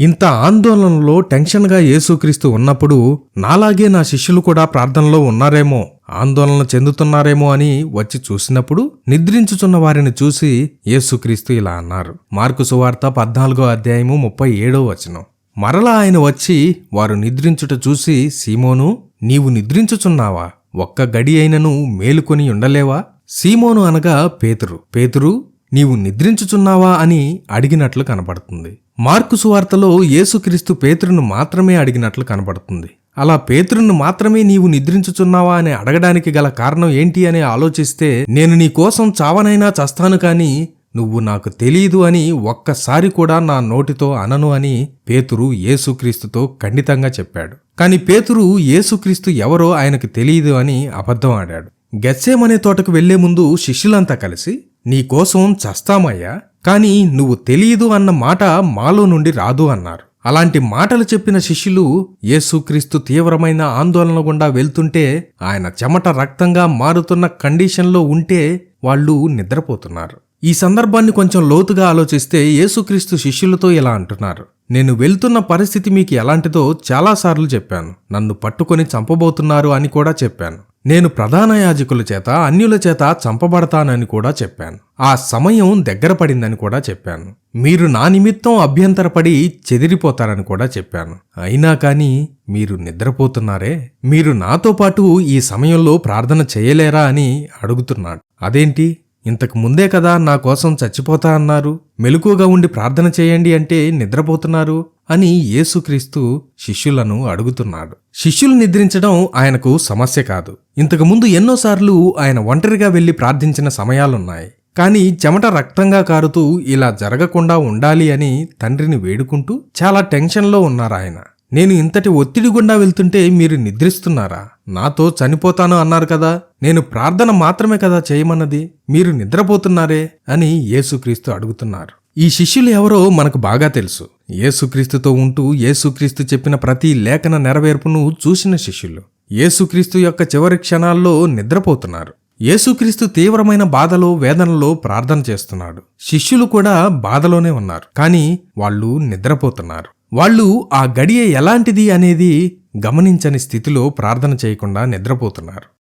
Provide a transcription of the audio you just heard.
ఇంత ఆందోళనలో టెన్షన్గా యేసుక్రీస్తు ఉన్నప్పుడు నాలాగే నా శిష్యులు కూడా ప్రార్థనలో ఉన్నారేమో ఆందోళన చెందుతున్నారేమో అని వచ్చి చూసినప్పుడు నిద్రించుచున్న వారిని చూసి యేసుక్రీస్తు ఇలా అన్నారు. మార్కు సువార్త పద్నాలుగో అధ్యాయము ముప్పై ఏడో వచనం. మరలా ఆయన వచ్చి వారు నిద్రించుట చూసి సీమోను నీవు నిద్రించుచున్నావా? ఒక్క గడి అయినను మేలుకొని ఉండలేవా? సీమోను అనగా పేతురు. పేతురు నీవు నిద్రించుచున్నావా? అని అడిగినట్లు కనపడుతుంది మార్కు సువార్తలో యేసుక్రీస్తు పేతురును మాత్రమే అడిగినట్లు కనబడుతుంది. అలా పేతురును మాత్రమే నీవు నిద్రించుచున్నావా అని అడగడానికి గల కారణం ఏంటి అని ఆలోచిస్తే నేను నీ కోసం చావనైనా చస్తాను కాని నువ్వు నాకు తెలియదు అని ఒక్కసారి కూడా నా నోటితో అనను అని పేతురు యేసుక్రీస్తుతో ఖండితంగా చెప్పాడు. కాని పేతురు యేసుక్రీస్తు ఎవరో ఆయనకు తెలియదు అని అబద్ధం ఆడాడు. గెస్సేమనే తోటకు వెళ్ళే ముందు శిష్యులంతా కలిసి నీకోసం చస్తామయ్యా కానీ నువ్వు తెలియదు అన్న మాట మాలో నుండి రాదు అన్నారు. అలాంటి మాటలు చెప్పిన శిష్యులు యేసుక్రీస్తు తీవ్రమైన ఆందోళన గుండా వెళ్తుంటే ఆయన చెమట రక్తంగా మారుతున్న కండిషన్లో ఉంటే వాళ్ళు నిద్రపోతున్నారు. ఈ సందర్భాన్ని కొంచెం లోతుగా ఆలోచిస్తే యేసుక్రీస్తు శిష్యులతో ఇలా అంటున్నారు. నేను వెళ్తున్న పరిస్థితి మీకు ఎలాంటిదో చాలాసార్లు చెప్పాను. నన్ను పట్టుకొని చంపబోతున్నారు అని కూడా చెప్పాను. నేను ప్రధాన యాజకుల చేత అన్యుల చేత చంపబడతానని కూడా చెప్పాను. ఆ సమయం దగ్గర పడిందని కూడా చెప్పాను. మీరు నా నిమిత్తం అభ్యంతరపడి చెదిరిపోతారని కూడా చెప్పాను. అయినా కానీ మీరు నిద్రపోతున్నారే? మీరు నాతో పాటు ఈ సమయంలో ప్రార్థన చేయలేరా అని అడుగుతున్నాడు. అదేంటి? ఇంతకు ముందే కదా నా కోసం చచ్చిపోతా అన్నారు. మెలకుగా ఉండి ప్రార్థన చేయండి అంటే నిద్రపోతున్నారు. అని యేసుక్రీస్తు శిష్యులను అడుగుతున్నాడు. శిష్యులు నిద్రించడం ఆయనకు సమస్య కాదు. ఇంతకుముందు ఎన్నోసార్లు ఆయన ఒంటరిగా వెళ్ళి ప్రార్థించిన సమయాలున్నాయి. కానీ చెమట రక్తంగా కారుతూ ఇలా జరగకుండా ఉండాలి అని తండ్రిని వేడుకుంటూ చాలా టెన్షన్లో ఉన్నారు ఆయన. నేను ఇంతటి ఒత్తిడి గుండా వెళ్తుంటే మీరు నిద్రిస్తున్నారా? నాతో చనిపోతాను అన్నారు కదా. నేను ప్రార్థన మాత్రమే కదా చేయమన్నది. మీరు నిద్రపోతున్నారే అని యేసుక్రీస్తు అడుగుతున్నారు. ఈ శిష్యులు ఎవరో మనకు బాగా తెలుసు. ఏసుక్రీస్తుతో ఉంటూ ఏసుక్రీస్తు చెప్పిన ప్రతి లేఖన నెరవేర్పును చూసిన శిష్యులు. ఏసుక్రీస్తు యొక్క చివరి క్షణాల్లో నిద్రపోతున్నారు. యేసుక్రీస్తు తీవ్రమైన బాధలో వేదనలో ప్రార్థన చేస్తున్నాడు. శిష్యులు కూడా బాధలోనే ఉన్నారు. కానీ వాళ్ళు నిద్రపోతున్నారు. వాళ్ళు ఆ గడియ ఎలాంటిది అనేది గమనించని స్థితిలో ప్రార్థన చేయకుండా నిద్రపోతున్నారు.